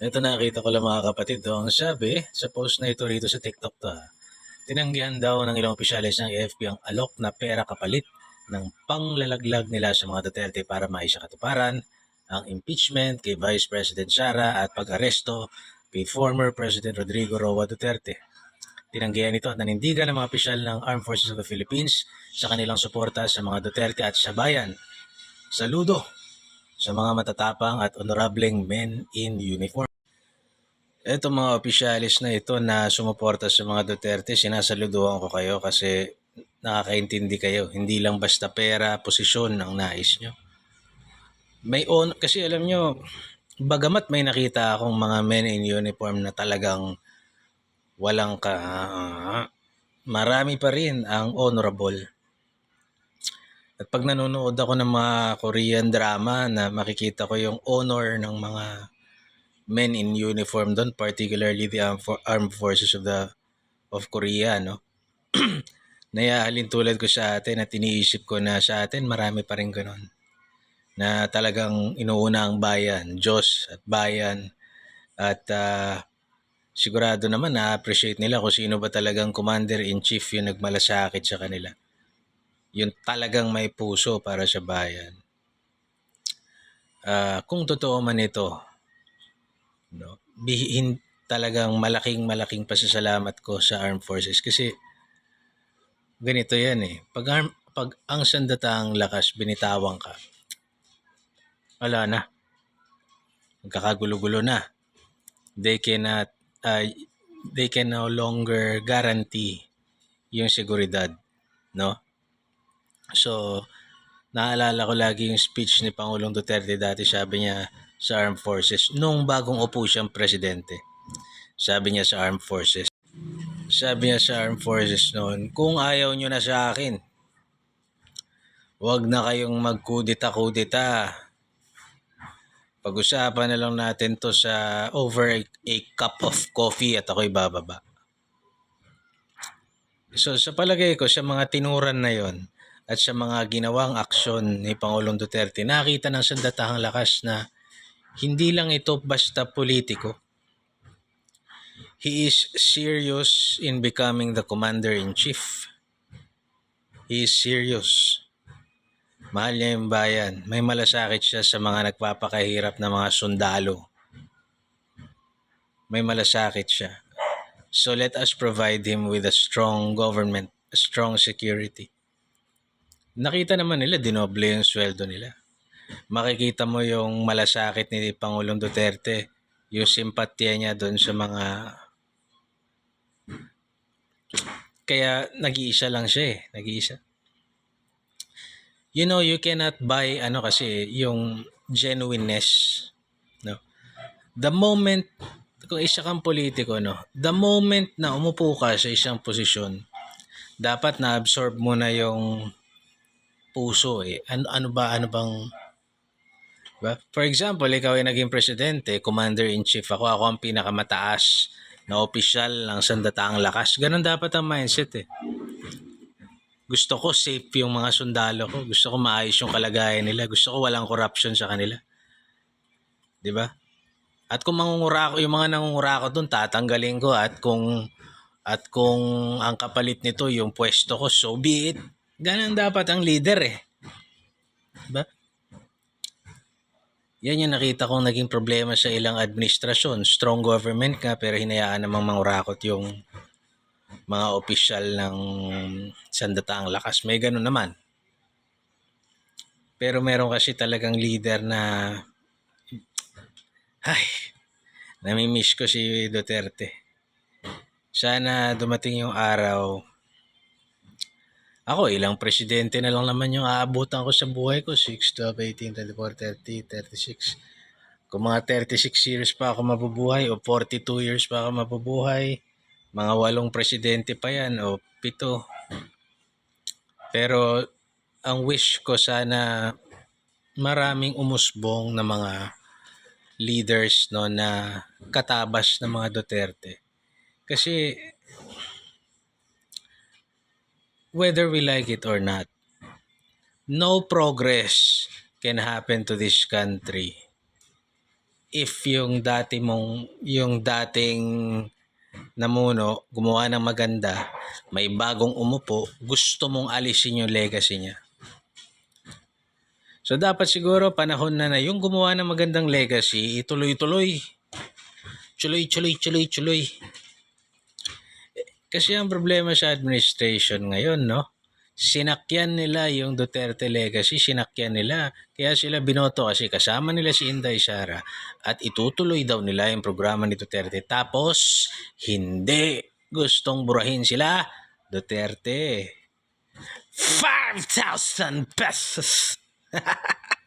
Ito nakita ko lang mga kapatid. Oh. Ang sabi sa post na ito rito sa TikTok to. ah. Tinanggihan daw ng ilang opisyalis ng AFP ang alok na pera kapalit ng panglalaglag nila sa mga Duterte para maisa katuparan ang impeachment kay Vice President Sara at pag-aresto kay former President Rodrigo Roa Duterte. Tinanggihan ito at nanindigan ng mga opisyal ng Armed Forces of the Philippines sa kanilang suporta sa mga Duterte at sa bayan. Saludo sa mga matatapang at honorableng men in uniform. Ito mga opisyalis na ito na sumuporta sa mga Duterte, sinasaluduhan ko kayo kasi nakakaintindi kayo. Hindi lang basta pera, posisyon ang nais nyo. May on, kasi alam nyo, bagamat may nakita akong mga men in uniform na talagang walang ka, marami pa rin ang honorable. At pag nanonood ako ng mga Korean drama na makikita ko yung honor ng mga men in uniform doon, particularly the armed, for- armed forces of the of Korea, no? Nayahalin tulad ko sa atin at iniisip ko na sa atin marami pa rin ganun. Na talagang inuuna ang bayan, Diyos at bayan. At ah, sigurado naman na-appreciate nila kung sino ba talagang commander-in-chief yung nagmalasakit sa kanila. Yung talagang may puso para sa bayan. Ah, kung totoo man ito, no, bihin talagang malaking malaking pasasalamat ko sa armed forces kasi ganito yan eh. Pag, arm- pag ang sandataang lakas binitawan ka, wala na. Magkakagulo-gulo na. They cannot, uh, they can no longer guarantee yung seguridad. No? So, naalala ko lagi yung speech ni Pangulong Duterte dati, sabi niya sa Armed Forces, nung bagong upo siyang presidente. Sabi niya sa Armed Forces, sabi niya sa Armed Forces noon, kung ayaw nyo na sa akin, huwag na kayong magkudita-kudita. Pag-usapan na lang natin to sa over a, a cup of coffee at ako'y bababa. So sa palagay ko, sa mga tinuran na yon at sa mga ginawang aksyon ni Pangulong Duterte, nakita ng sandatahang lakas na hindi lang ito basta politiko. He is serious in becoming the commander-in-chief. He is serious. Mahal niya yung bayan. May malasakit siya sa mga nagpapakahirap na mga sundalo. May malasakit siya. So let us provide him with a strong government, a strong security. Nakita naman nila, dinoble yung sweldo nila. Makikita mo yung malasakit ni Pangulong Duterte, yung simpatya niya doon sa mga... Kaya nag-iisa lang siya eh, nag-iisa. You know, you cannot buy ano kasi yung genuineness, no? The moment kung isa kang politiko, no, the moment na umupo ka sa isang posisyon, dapat na-absorb mo na yung puso eh. Ano, ano ba, ano bang, ba? For example, ikaw ay naging presidente, commander-in-chief ako, ako ang pinakamataas na opisyal ng sandataang lakas. Ganon dapat ang mindset eh. Gusto ko safe yung mga sundalo ko. Gusto ko maayos yung kalagayan nila. Gusto ko walang corruption sa kanila. 'Di ba? At kung mangungura ko, yung mga nangungura ko doon, tatanggalin ko at kung at kung ang kapalit nito yung pwesto ko, so be it. Ganun dapat ang leader eh. Diba? Yan yung nakita kong naging problema sa ilang administrasyon. Strong government ka pero hinayaan namang mangurakot yung mga opisyal ng sandataang lakas. May ganun naman. Pero meron kasi talagang leader na ay, namimiss ko si Duterte. Sana dumating yung araw. Ako, ilang presidente na lang naman yung aabutan ko sa buhay ko. 6, 12, 18, 24, 30, 36. Kung mga 36 years pa ako mabubuhay o 42 years pa ako mabubuhay, mga walong presidente pa yan o pito. Pero ang wish ko sana maraming umusbong na mga leaders no na katabas ng mga Duterte. Kasi whether we like it or not, no progress can happen to this country if yung dati mong, yung dating namuno, gumawa ng maganda, may bagong umupo, gusto mong alisin yung legacy niya. So dapat siguro panahon na na yung gumawa ng magandang legacy, ituloy-tuloy. Tuloy, tuloy, tuloy, tuloy. Kasi ang problema sa administration ngayon, no? Sinakyan nila yung Duterte legacy, sinakyan nila. Kaya sila binoto kasi kasama nila si Inday Sara at itutuloy daw nila yung programa ni Duterte. Tapos, hindi gustong burahin sila, Duterte. 5,000 pesos!